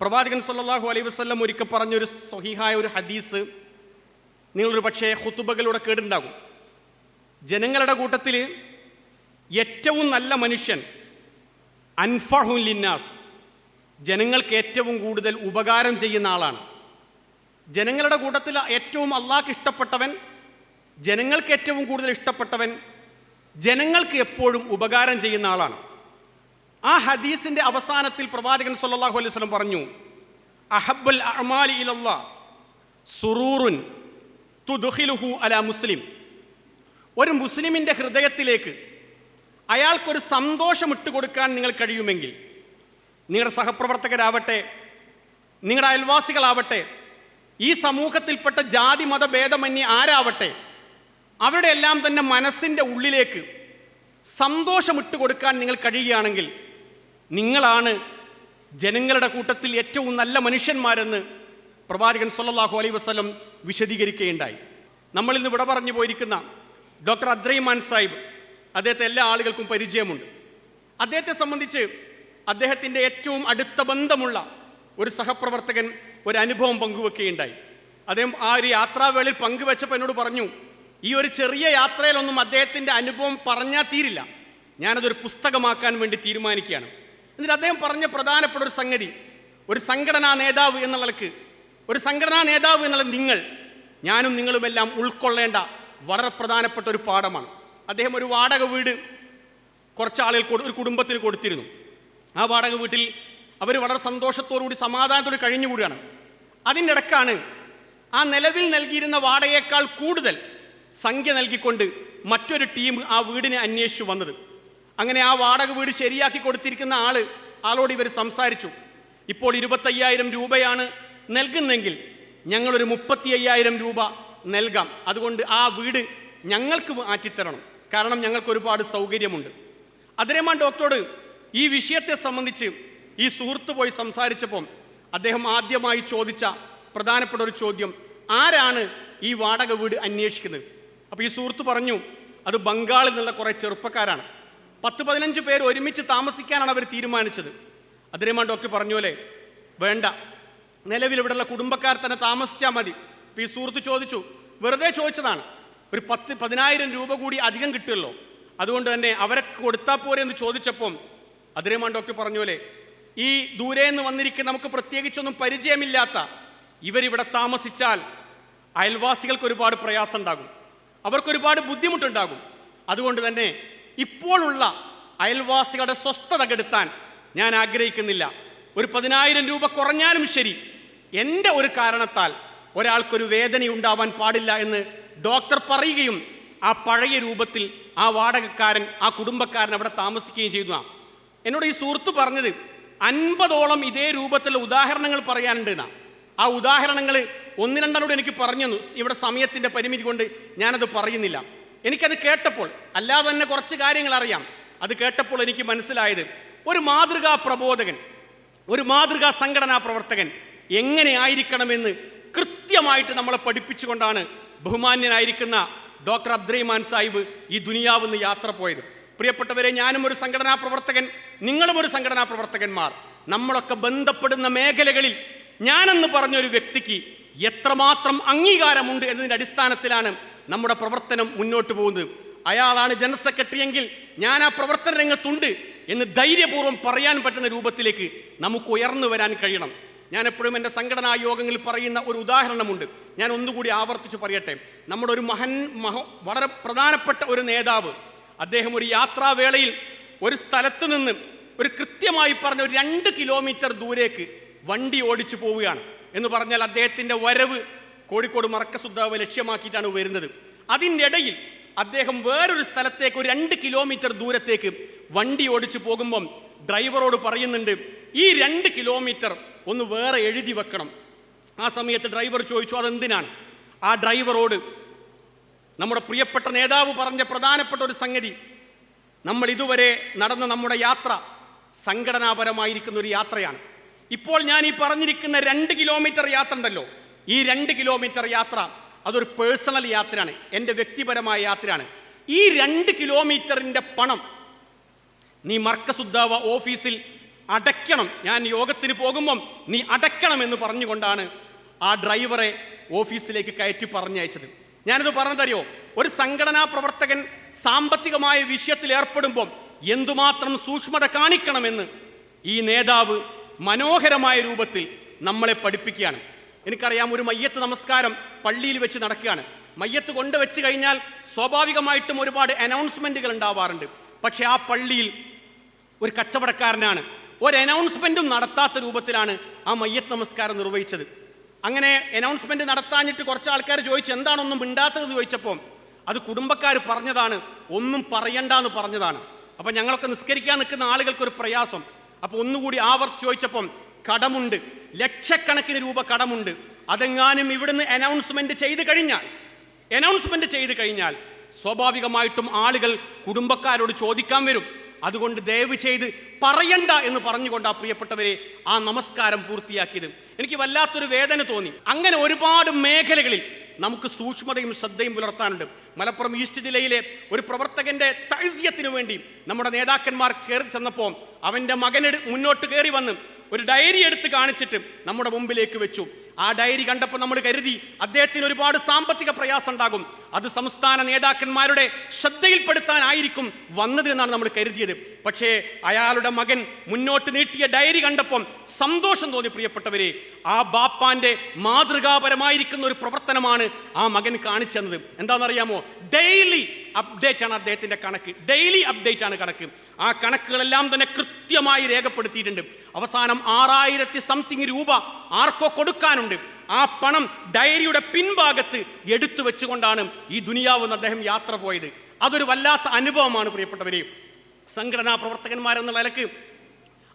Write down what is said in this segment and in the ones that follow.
പ്രവാചകൻ സല്ലാഹു അലൈഹി വസല്ലം ഒരിക്കൽ പറഞ്ഞൊരു സ്വഹീഹായ ഒരു ഹദീസ് നിങ്ങളൊരു പക്ഷേ ഹുത്തുബകളിലൂടെ കേടുണ്ടാകും ജനങ്ങളുടെ കൂട്ടത്തിൽ ഏറ്റവും നല്ല മനുഷ്യൻ അൻഫഹു ലിന്നാസ്. ജനങ്ങൾക്ക് ഏറ്റവും കൂടുതൽ ഉപകാരം ചെയ്യുന്ന ആളാണ്. ജനങ്ങളുടെ കൂട്ടത്തിൽ ഏറ്റവും അള്ളാഹ്ക്ക് ഇഷ്ടപ്പെട്ടവൻ ജനങ്ങൾക്ക് ഏറ്റവും കൂടുതൽ ഇഷ്ടപ്പെട്ടവൻ ജനങ്ങൾക്ക് എപ്പോഴും ഉപകാരം ചെയ്യുന്ന ആളാണ്. ആ ഹദീസിന്റെ അവസാനത്തിൽ പ്രവാചകൻ സല്ലാഹു അലൈഹി വസല്ലം പറഞ്ഞു അഹബുൽ അഅമാലി ഇലല്ല സുറൂറുൻ തുദുഹിലുഹു അല മുസ്ലിം. ഒരു മുസ്ലിമിന്റെ ഹൃദയത്തിലേക്ക് അയാൾക്കൊരു സന്തോഷം ഇട്ടുകൊടുക്കാൻ നിങ്ങൾ കഴിയുമെങ്കിൽ നിങ്ങളുടെ സഹപ്രവർത്തകരാവട്ടെ നിങ്ങളുടെ അയൽവാസികളാവട്ടെ ഈ സമൂഹത്തിൽപ്പെട്ട ജാതി മത ഭേദമന്യ ആരാവട്ടെ അവരുടെ എല്ലാം തന്നെ മനസ്സിന്റെ ഉള്ളിലേക്ക് സന്തോഷമിട്ട് കൊടുക്കാൻ നിങ്ങൾ കഴിയുകയാണെങ്കിൽ നിങ്ങളാണ് ജനങ്ങളുടെ കൂട്ടത്തിൽ ഏറ്റവും നല്ല മനുഷ്യന്മാരെന്ന് പ്രവാചകൻ സൊല്ലാഹു അലൈ വസ്ലം വിശദീകരിക്കുകയുണ്ടായി. നമ്മൾ ഇന്ന് ഇവിടെ പറഞ്ഞു പോയിരിക്കുന്ന ഡോക്ടർ അദ്രൈമാൻ സാഹിബ് അദ്ദേഹത്തെ എല്ലാ ആളുകൾക്കും പരിചയമുണ്ട്. അദ്ദേഹത്തെ സംബന്ധിച്ച് അദ്ദേഹത്തിന്റെ ഏറ്റവും അടുത്ത ബന്ധമുള്ള ഒരു സഹപ്രവർത്തകൻ ഒരു അനുഭവം പങ്കുവെക്കുകയുണ്ടായി. അദ്ദേഹം ആ ഒരു യാത്രാവേളയിൽ പങ്കുവെച്ചപ്പോൾ എന്നോട് പറഞ്ഞു ഈ ഒരു ചെറിയ യാത്രയിലൊന്നും അദ്ദേഹത്തിന്റെ അനുഭവം പറഞ്ഞാൽ തീരില്ല. ഞാനതൊരു പുസ്തകമാക്കാൻ വേണ്ടി തീരുമാനിക്കുകയാണ്. എന്നിട്ട് അദ്ദേഹം പറഞ്ഞ പ്രധാനപ്പെട്ട ഒരു സംഗതി. ഒരു സംഘടനാ നേതാവ് എന്നുള്ളവർക്ക് ഒരു സംഘടനാ നേതാവ് എന്നുള്ള നിങ്ങൾ ഞാനും നിങ്ങളുമെല്ലാം ഉൾക്കൊള്ളേണ്ട വളരെ പ്രധാനപ്പെട്ട ഒരു പാഠമാണ്. അദ്ദേഹം ഒരു വാടക വീട് കുറച്ച് ആളുകൾ ഒരു കുടുംബത്തിന് കൊടുത്തിരുന്നു. ആ വാടക വീട്ടിൽ അവർ വളരെ സന്തോഷത്തോടുകൂടി സമാധാനത്തോടെ കഴിഞ്ഞുകൂടിയാണ് അതിന്റെ ഇടക്കാണ് ആ നിലവിൽ നൽകിയിരുന്ന വാടകയേക്കാൾ കൂടുതൽ സംഖ്യ നൽകിക്കൊണ്ട് മറ്റൊരു ടീം ആ വീടിനെ അന്വേഷിച്ചു വന്നത്. അങ്ങനെ ആ വാടക വീട് ശരിയാക്കി കൊടുത്തിരിക്കുന്ന ആൾ ആളോട് ഇവർ സംസാരിച്ചു. ഇപ്പോൾ ഇരുപത്തയ്യായിരം രൂപയാണ് നൽകുന്നെങ്കിൽ ഞങ്ങളൊരു മുപ്പത്തി അയ്യായിരം രൂപ നൽകാം. അതുകൊണ്ട് ആ വീട് ഞങ്ങൾക്ക് മാറ്റിത്തരണം. കാരണം ഞങ്ങൾക്ക് ഒരുപാട് സൗകര്യമുണ്ട്. അതിരമാൻ ഡോക്ടറോട് ഈ വിഷയത്തെ സംബന്ധിച്ച് ഈ സുഹൃത്ത് പോയി സംസാരിച്ചപ്പം അദ്ദേഹം ആദ്യമായി ചോദിച്ച പ്രധാനപ്പെട്ട ഒരു ചോദ്യം ആരാണ് ഈ വാടക വീട് അന്വേഷിക്കുന്നത്? അപ്പോൾ ഈ സുഹൃത്ത് പറഞ്ഞു അത് ബംഗാളിൽ നിന്നുള്ള കുറേ ചെറുപ്പക്കാരാണ്. പത്ത് പതിനഞ്ച് പേര് ഒരുമിച്ച് താമസിക്കാനാണ് അവർ തീരുമാനിച്ചത്. അതിരമാൻ ഡോക്ടർ പറഞ്ഞു അല്ലേ വേണ്ട. നിലവിൽ ഇവിടെയുള്ള കുടുംബക്കാർ തന്നെ താമസിച്ചാൽ മതി. ഇപ്പം ഈ സുഹൃത്ത് ചോദിച്ചു വെറുതെ ചോദിച്ചതാണ്. ഒരു പത്ത് പതിനായിരം രൂപ കൂടി അധികം കിട്ടുമല്ലോ. അതുകൊണ്ട് തന്നെ അവരെ കൊടുത്താൽ പോരെ എന്ന് ചോദിച്ചപ്പം അതിരമാൻ ഡോക്ടർ പറഞ്ഞു അല്ലേ ഈ ദൂരെ നിന്ന് വന്നിരിക്കുന്ന നമുക്ക് പ്രത്യേകിച്ചൊന്നും പരിചയമില്ലാത്ത ഇവരിവിടെ താമസിച്ചാൽ അയൽവാസികൾക്ക് ഒരുപാട് പ്രയാസം ഉണ്ടാകും അവർക്കൊരുപാട് ബുദ്ധിമുട്ടുണ്ടാകും. അതുകൊണ്ട് തന്നെ ഇപ്പോഴുള്ള അയൽവാസികളുടെ സ്വസ്ഥത കെടുത്താൻ ഞാൻ ആഗ്രഹിക്കുന്നില്ല. ഒരു പതിനായിരം രൂപ കുറഞ്ഞാലും ശരി. എന്റെ ഒരു കാരണത്താൽ ഒരാൾക്കൊരു വേദന ഉണ്ടാവാൻ പാടില്ല എന്ന് ഡോക്ടർ പറയുകയും ആ പഴയ രൂപത്തിൽ ആ വാടകക്കാരൻ ആ കുടുംബക്കാരൻ അവിടെ താമസിക്കുകയും ചെയ്തു എന്നോട് ഈ സുഹൃത്ത് പറഞ്ഞത് അൻപതോളം ഇതേ രൂപത്തിലുള്ള ഉദാഹരണങ്ങൾ പറയാനുണ്ട് എന്നാ. ആ ഉദാഹരണങ്ങൾ ഒന്ന് രണ്ടെണ്ണോട് എനിക്ക് പറഞ്ഞു. ഇവിടെ സമയത്തിന്റെ പരിമിതി കൊണ്ട് ഞാനത് പറയുന്നില്ല. എനിക്കത് കേട്ടപ്പോൾ അല്ലാതെ തന്നെ കുറച്ച് കാര്യങ്ങൾ അറിയാം. അത് കേട്ടപ്പോൾ എനിക്ക് മനസ്സിലായത് ഒരു മാതൃകാ പ്രബോധകൻ ഒരു മാതൃകാ സംഘടനാ പ്രവർത്തകൻ എങ്ങനെ ആയിരിക്കണമെന്ന് കൃത്യമായിട്ട് നമ്മളെ പഠിപ്പിച്ചുകൊണ്ടാണ് ബഹുമാന്യനായിരിക്കുന്ന ഡോക്ടർ അബ്ദുറഹിമാൻ സാഹിബ് ഈ ദുനിയാവുന്ന് യാത്ര പോയത്. പ്രിയപ്പെട്ടവരെ ഞാനും ഒരു സംഘടനാ പ്രവർത്തകൻ നിങ്ങളും ഒരു സംഘടനാ പ്രവർത്തകന്മാർ. നമ്മളൊക്കെ ബന്ധപ്പെടുന്ന മേഖലകളിൽ ഞാനെന്ന് പറഞ്ഞൊരു വ്യക്തിക്ക് എത്രമാത്രം അംഗീകാരമുണ്ട് എന്നതിന്റെ അടിസ്ഥാനത്തിലാണ് നമ്മുടെ പ്രവർത്തനം മുന്നോട്ട് പോകുന്നത്. അയാളാണ് ജനറൽ സെക്രട്ടറി എങ്കിൽ ഞാൻ ആ പ്രവർത്തന രംഗത്തുണ്ട് എന്ന് ധൈര്യപൂർവം പറയാൻ പറ്റുന്ന രൂപത്തിലേക്ക് നമുക്ക് ഉയർന്നു വരാൻ കഴിയണം. ഞാൻ എപ്പോഴും എന്റെ സംഘടനാ യോഗങ്ങളിൽ പറയുന്ന ഒരു ഉദാഹരണമുണ്ട്. ഞാൻ ഒന്നുകൂടി ആവർത്തിച്ച് പറയട്ടെ. നമ്മുടെ ഒരു മഹൻ മഹ വളരെ പ്രധാനപ്പെട്ട ഒരു നേതാവ് അദ്ദേഹം ഒരു യാത്രാവേളയിൽ ഒരു സ്ഥലത്ത് നിന്ന് ഒരു കൃത്യമായി പറഞ്ഞ ഒരു രണ്ട് കിലോമീറ്റർ ദൂരേക്ക് വണ്ടി ഓടിച്ചു പോവുകയാണ്. എന്ന് പറഞ്ഞാൽ അദ്ദേഹത്തിന്റെ വരവ് കോഴിക്കോട് മറക്കസുദ്ധാവ് ലക്ഷ്യമാക്കിയിട്ടാണ് വരുന്നത്. അതിന്റെ ഇടയിൽ അദ്ദേഹം വേറൊരു സ്ഥലത്തേക്ക് ഒരു രണ്ട് കിലോമീറ്റർ ദൂരത്തേക്ക് വണ്ടി ഓടിച്ചു പോകുമ്പം ഡ്രൈവറോട് പറയുന്നുണ്ട് ഈ രണ്ട് കിലോമീറ്റർ ഒന്ന് വേറെ എഴുതി വെക്കണം. ആ സമയത്ത് ഡ്രൈവർ ചോദിച്ചു അതെന്തിനാണ്? ആ ഡ്രൈവറോട് നമ്മുടെ പ്രിയപ്പെട്ട നേതാവ് പറഞ്ഞ പ്രധാനപ്പെട്ട ഒരു സംഗതി. നമ്മൾ ഇതുവരെ നടന്ന നമ്മുടെ യാത്ര സംഘടനാപരമായിരിക്കുന്ന ഒരു യാത്രയാണ്. ഇപ്പോൾ ഞാൻ ഈ പറഞ്ഞിരിക്കുന്ന രണ്ട് കിലോമീറ്റർ യാത്ര ഉണ്ടല്ലോ ഈ രണ്ട് കിലോമീറ്റർ യാത്ര അതൊരു പേഴ്സണൽ യാത്രയാണ് എന്റെ വ്യക്തിപരമായ യാത്രയാണ്. ഈ രണ്ട് കിലോമീറ്ററിന്റെ പണം നീ മർക്കസുദ്ധാവ ഓഫീസിൽ അടയ്ക്കണം. ഞാൻ യോഗത്തിന് പോകുമ്പം നീ അടയ്ക്കണം എന്ന് പറഞ്ഞുകൊണ്ടാണ് ആ ഡ്രൈവറെ ഓഫീസിലേക്ക് കയറ്റി പറഞ്ഞയച്ചത്. ഞാനിത് പറഞ്ഞതറിയോ? ഒരു സംഘടനാ പ്രവർത്തകൻ സാമ്പത്തികമായ വിഷയത്തിൽ ഏർപ്പെടുമ്പം എന്തുമാത്രം സൂക്ഷ്മത കാണിക്കണമെന്ന് ഈ നേതാവ് മനോഹരമായ രൂപത്തിൽ നമ്മളെ പഠിപ്പിക്കുകയാണ്. എനിക്കറിയാം ഒരു മയ്യത്ത് നമസ്കാരം പള്ളിയിൽ വെച്ച് നടക്കുകയാണ്. മയ്യത്ത് കൊണ്ട് വെച്ച് കഴിഞ്ഞാൽ സ്വാഭാവികമായിട്ടും ഒരുപാട് അനൗൺസ്മെന്റുകൾ ഉണ്ടാവാറുണ്ട്. പക്ഷേ ആ പള്ളിയിൽ ഒരു കച്ചവടക്കാരനാണ്. ഒരു അനൗൺസ്മെന്റും നടത്താത്ത രൂപത്തിലാണ് ആ മയ്യത്ത് നമസ്കാരം നിർവഹിച്ചത്. അങ്ങനെ അനൗൺസ്മെന്റ് നടത്താഞ്ഞിട്ട് കുറച്ച് ആൾക്കാർ ചോദിച്ചു എന്താണൊന്നും മിണ്ടാത്തതെന്ന് ചോദിച്ചപ്പോൾ അത് കുടുംബക്കാർ പറഞ്ഞതാണ് ഒന്നും പറയണ്ട എന്ന് പറഞ്ഞതാണ്. അപ്പം ഞങ്ങളൊക്കെ നിസ്കരിക്കാൻ നിൽക്കുന്ന ആളുകൾക്കൊരു പ്രയാസം. അപ്പോൾ ഒന്നുകൂടി ആവർത്തി ചോദിച്ചപ്പം കടമുണ്ട്. ലക്ഷക്കണക്കിന് രൂപ കടമുണ്ട്. അതെങ്ങാനും ഇവിടുന്ന് അനൗൺസ്മെന്റ് ചെയ്ത് കഴിഞ്ഞാൽ അനൗൺസ്മെന്റ് ചെയ്ത് കഴിഞ്ഞാൽ സ്വാഭാവികമായിട്ടും ആളുകൾ കുടുംബക്കാരോട് ചോദിക്കാൻ വരും. അതുകൊണ്ട് ദയവ് ചെയ്ത് പറയണ്ട എന്ന് പറഞ്ഞുകൊണ്ട് ആ പ്രിയപ്പെട്ടവരെ ആ നമസ്കാരം പൂർത്തിയാക്കിയത്. എനിക്ക് വല്ലാത്തൊരു വേദന തോന്നി. അങ്ങനെ ഒരുപാട് മേഖലകളിൽ നമുക്ക് സൂക്ഷ്മതയും ശ്രദ്ധയും പുലർത്താനുണ്ട്. മലപ്പുറം ഈസ്റ്റ് ജില്ലയിലെ ഒരു പ്രവർത്തകന്റെ തൈസ്യത്തിനു വേണ്ടി നമ്മുടെ നേതാക്കന്മാർ ചേർന്ന് ചെന്നപ്പോൾ അവന്റെ മകനെ മുന്നോട്ട് കയറി വന്ന് ഒരു ഡയറി എടുത്ത് കാണിച്ചിട്ട് നമ്മുടെ മുമ്പിലേക്ക് വെച്ചു. ആ ഡയറി കണ്ടപ്പോൾ നമ്മൾ കരുതി അദ്ദേഹത്തിന് ഒരുപാട് സാമ്പത്തിക പ്രയാസം ഉണ്ടാകും. അത് സംസ്ഥാന നേതാക്കന്മാരുടെ ശ്രദ്ധയിൽപ്പെടുത്താനായിരിക്കും വന്നത് എന്നാണ് നമ്മൾ കരുതിയത്. പക്ഷേ അയാളുടെ മകൻ മുന്നോട്ട് നീട്ടിയ ഡയറി കണ്ടപ്പം സന്തോഷം തോന്നി പ്രിയപ്പെട്ടവരെ. ആ ബാപ്പാന്റെ മാതൃകാപരമായിരിക്കുന്ന ഒരു പ്രവർത്തനമാണ് ആ മകൻ കാണിച്ചു തന്നത്. എന്താണെന്നറിയാമോ? ഡെയിലി അപ്ഡേറ്റ് ആണ് അദ്ദേഹത്തിന്റെ കണക്ക്. ഡെയിലി അപ്ഡേറ്റ് ആണ് കണക്ക്. ആ കണക്കുകളെല്ലാം തന്നെ കൃത്യമായി രേഖപ്പെടുത്തിയിട്ടുണ്ട്. അവസാനം ആറായിരത്തി സംതിങ് രൂപ ആർക്കോ കൊടുക്കാനുണ്ട്. ആ പണം ഡയറിയുടെ പിൻഭാഗത്ത് എടുത്തു വെച്ചുകൊണ്ടാണ് ഈ ദുനിയാവെന്ന് അദ്ദേഹം യാത്ര പോയത്. അതൊരു വല്ലാത്ത അനുഭവമാണ് പ്രിയപ്പെട്ടവരെ. സംഘടനാ പ്രവർത്തകന്മാരെന്നുള്ള നിലയ്ക്ക്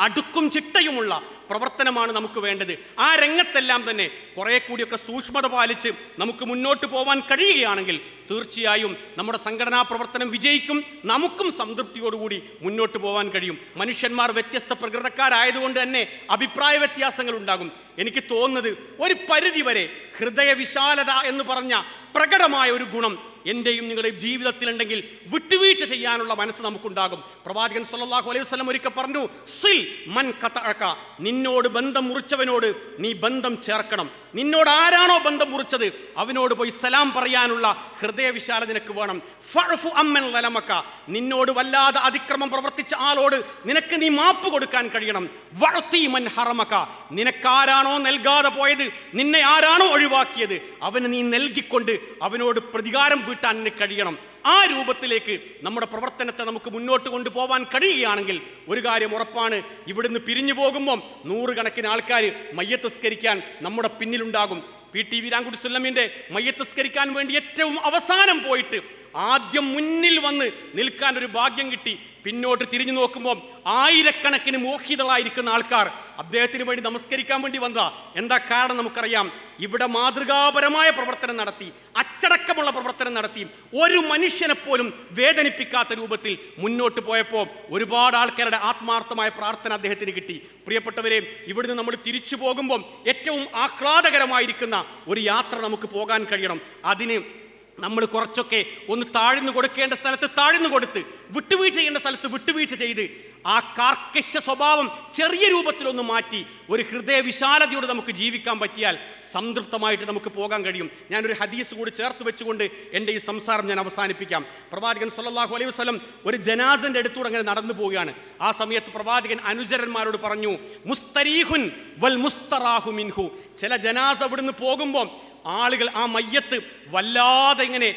അടുക്കും ചിട്ടയുമുള്ള പ്രവർത്തനമാണ് നമുക്ക് വേണ്ടത്. ആ രംഗത്തെല്ലാം തന്നെ കുറെ കൂടിയൊക്കെ സൂക്ഷ്മത പാലിച്ച് നമുക്ക് മുന്നോട്ട് പോകാൻ കഴിയുകയാണെങ്കിൽ തീർച്ചയായും നമ്മുടെ സംഘടനാ പ്രവർത്തനം വിജയിക്കും. നമുക്കും സംതൃപ്തിയോടുകൂടി മുന്നോട്ട് പോകാൻ കഴിയും. മനുഷ്യന്മാർ വ്യത്യസ്ത പ്രകൃതക്കാരായതുകൊണ്ട് തന്നെ അഭിപ്രായ വ്യത്യാസങ്ങൾ ഉണ്ടാകും എനിക്ക് തോന്നുന്നത് ഒരു പരിധിവരെ ഹൃദയവിശാലത എന്ന് പറഞ്ഞ പ്രകടമായ ഒരു ഗുണം എന്റെയും നിങ്ങളുടെയും ജീവിതത്തിലുണ്ടെങ്കിൽ വിട്ടുവീഴ്ച ചെയ്യാനുള്ള മനസ്സ് നമുക്കുണ്ടാകും. പ്രവാചകൻ സല്ലാഹു അലൈഹി വസ്ലം ഒരിക്കൽ പറഞ്ഞു സിൽ മൻ കതഅക നിന്നോട് ബന്ധം മുറിച്ചവനോട് നീ ബന്ധം ചേർക്കണം. നിന്നോട് ആരാണോ ബന്ധം മുറിച്ചത് അവനോട് പോയി സലാം പറയാനുള്ള ഹൃദയവിശാല നിനക്ക് വേണം. ഫഅഫു അമ്മൻ വലമക്ക നിന്നോട് വല്ലാതെ അതിക്രമം പ്രവർത്തിച്ച ആളോട് നിനക്ക് നീ മാപ്പ് കൊടുക്കാൻ കഴിയണം. വഴത്തി മൻ ഹറമക്ക നിനക്കാരാണോ നൽകാതെ പോയത് നിന്നെ ആരാണോ ഒഴിവാക്കിയത് അവന് നീ നൽകിക്കൊണ്ട് അവനോട് പ്രതികാരം നിനക്ക് കഴിയണം. ആ രൂപത്തിലേക്ക് നമ്മുടെ പ്രവർത്തനത്തെ നമുക്ക് മുന്നോട്ട് കൊണ്ടുപോകാൻ കഴിയുകയാണെങ്കിൽ ഒരു കാര്യം ഉറപ്പാണ്. ഇവിടുന്ന് പിരിഞ്ഞു പോകുമ്പം നൂറുകണക്കിന് ആൾക്കാർ മയ്യത്തസ്കരിക്കാൻ നമ്മുടെ പിന്നിലുണ്ടാകും. പി ടി വീരാങ്കുടി സുല്ലമിന്റെ മയ്യത്തസ്കരിക്കാൻ വേണ്ടി ഏറ്റവും അവസാനം പോയിട്ട് ആദ്യം മുന്നിൽ വന്ന് നിൽക്കാൻ ഒരു ഭാഗ്യം കിട്ടി. പിന്നോട്ട് തിരിഞ്ഞു നോക്കുമ്പോൾ ആയിരക്കണക്കിന് മോഹിതളായിരിക്കുന്ന ആൾക്കാർ അദ്ദേഹത്തിന് വേണ്ടി നമസ്കരിക്കാൻ വേണ്ടി വന്നതാ. എന്താ കാരണം നമുക്കറിയാം. ഇവിടെ മാതൃകാപരമായ പ്രവർത്തനം നടത്തി അച്ചടക്കമുള്ള പ്രവർത്തനം നടത്തി. ഒരു മനുഷ്യനെ പോലും വേദനിപ്പിക്കാത്ത രൂപത്തിൽ മുന്നോട്ട് പോയപ്പോൾ ഒരുപാട് ആൾക്കാരുടെ ആത്മാർത്ഥമായ പ്രാർത്ഥന അദ്ദേഹത്തിന് കിട്ടി. പ്രിയപ്പെട്ടവരെ ഇവിടുന്ന് നമ്മൾ തിരിച്ചു പോകുമ്പോൾ ഏറ്റവും ആഹ്ലാദകരമായിരിക്കുന്ന ഒരു യാത്ര നമുക്ക് പോകാൻ കഴിയണം. അതിന് നമ്മൾ കുറച്ചൊക്കെ ഒന്ന് താഴ്ന്നു കൊടുക്കേണ്ട സ്ഥലത്ത് താഴ്ന്നു കൊടുത്ത് വിട്ടുവീഴ്ച ചെയ്യേണ്ട സ്ഥലത്ത് വിട്ടുവീഴ്ച ചെയ്ത് ആ കാർക്കശ സ്വഭാവം ചെറിയ രൂപത്തിലൊന്ന് മാറ്റി ഒരു ഹൃദയ വിശാലതയോട് നമുക്ക് ജീവിക്കാൻ പറ്റിയാൽ സംതൃപ്തമായിട്ട് നമുക്ക് പോകാൻ കഴിയും. ഞാനൊരു ഹദീസ് കൂടി ചേർത്ത് വെച്ചുകൊണ്ട് എന്റെ ഈ സംസാരം ഞാൻ അവസാനിപ്പിക്കാം. പ്രവാചകൻ സല്ലാഹു അലൈഹി വസ്ലം ഒരു ജനാസന്റെ അടുത്തൂടെ അങ്ങനെ നടന്നു പോവുകയാണ്. ആ സമയത്ത് പ്രവാചകൻ അനുചരന്മാരോട് പറഞ്ഞു മുസ്തരീഹുൻ വൽ മുസ്തറാഹു മിൻഹു. ചില ജനാസ അവിടുന്ന് പോകുമ്പോൾ ആളുകൾ ആ മയ്യത്ത് വല്ലാതെ ഇങ്ങനെ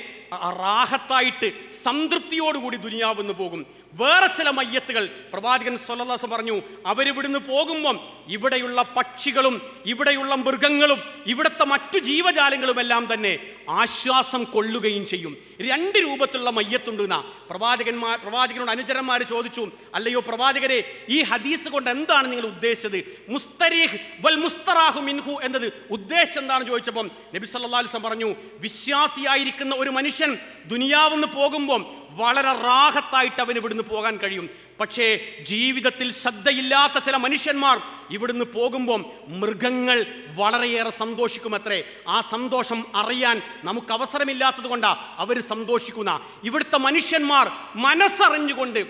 റാഹത്തായിട്ട് സംതൃപ്തിയോടുകൂടി ദുനിയാവുന്നു പോകും. വേറെ ചില മയ്യത്തുകൾ പ്രവാചകൻ സൊല്ലാസ് പറഞ്ഞു അവരിവിടുന്ന് പോകുമ്പം ഇവിടെയുള്ള പക്ഷികളും ഇവിടെയുള്ള മൃഗങ്ങളും ഇവിടുത്തെ മറ്റു ജീവജാലങ്ങളുമെല്ലാം തന്നെ ആശ്വാസം കൊള്ളുകയും ചെയ്യും. രണ്ട് രൂപത്തിലുള്ള മയ്യത്തുണ്ട് എന്നാ പ്രവാചകന്മാർ പ്രവാചകനോട് അനുചരന്മാർ ചോദിച്ചു അല്ലയോ പ്രവാചകരെ ഈ ഹദീസ് കൊണ്ട് എന്താണ് നിങ്ങൾ ഉദ്ദേശിച്ചത്? മുസ്തരീഹ് വൽ മുസ്തറാഹു മിൻഹു എന്നത് ഉദ്ദേശം എന്താണെന്ന് ചോദിച്ചപ്പം നബി സല്ലാ അലൈഹി വസല്ലം പറഞ്ഞു വിശ്വാസിയായിരിക്കുന്ന ഒരു മനുഷ്യൻ ദുനിയാവെന്ന് പോകുമ്പോൾ വളരെ റാഹത്തായിട്ട് അവന് ഇവിടുന്ന് പോകാൻ കഴിയും. പക്ഷേ ജീവിതത്തിൽ ശ്രദ്ധയില്ലാത്ത ചില മനുഷ്യന്മാർ ഇവിടുന്ന് പോകുമ്പോൾ മൃഗങ്ങൾ വളരെയേറെ സന്തോഷിക്കുമത്രേ. ആ സന്തോഷം അറിയാൻ നമുക്ക് അവസരമില്ലാത്തത് കൊണ്ടാണ് അവർ സന്തോഷിക്കുന്ന. ഇവിടുത്തെ മനുഷ്യന്മാർ മനസ്സറിഞ്ഞുകൊണ്ട്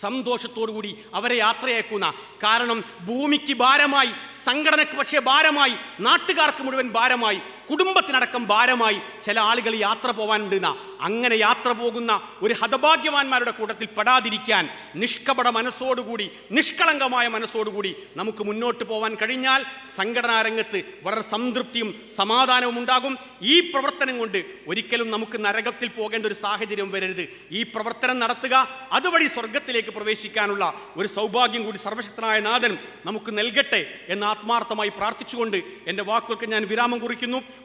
സന്തോഷത്തോടു കൂടി അവരെ യാത്രയക്കുന്ന. കാരണം ഭൂമിക്ക് ഭാരമായി സംഘടനയ്ക്ക് പക്ഷേ ഭാരമായി നാട്ടുകാർക്ക് മുഴുവൻ ഭാരമായി കുടുംബത്തിനടക്കം ഭാരമായി ചില ആളുകൾ യാത്ര പോകാനുണ്ടെന്ന അങ്ങനെ യാത്ര പോകുന്ന ഒരു ഹതഭാഗ്യവാന്മാരുടെ കൂട്ടത്തിൽ പെടാതിരിക്കാൻ നിഷ്കപട മനസ്സോടുകൂടി നിഷ്കളങ്കമായ മനസ്സോടുകൂടി നമുക്ക് മുന്നോട്ട് പോകാൻ കഴിഞ്ഞാൽ സംഘടനാ രംഗത്ത് വളരെ സംതൃപ്തിയും സമാധാനവും ഉണ്ടാകും. ഈ പ്രവർത്തനം കൊണ്ട് ഒരിക്കലും നമുക്ക് നരകത്തിൽ പോകേണ്ട ഒരു സാഹചര്യം വരരുത്. ഈ പ്രവർത്തനം നടത്തുക അതുവഴി സ്വർഗത്തിലേക്ക് പ്രവേശിക്കാനുള്ള ഒരു സൗഭാഗ്യം കൂടി സർവശക്തനായ നാഥൻ നമുക്ക് നൽകട്ടെ എന്ന് ആത്മാർത്ഥമായി പ്രാർത്ഥിച്ചുകൊണ്ട് എന്റെ വാക്കുകൾക്ക് ഞാൻ വിരാമം കുറിക്കുന്നു.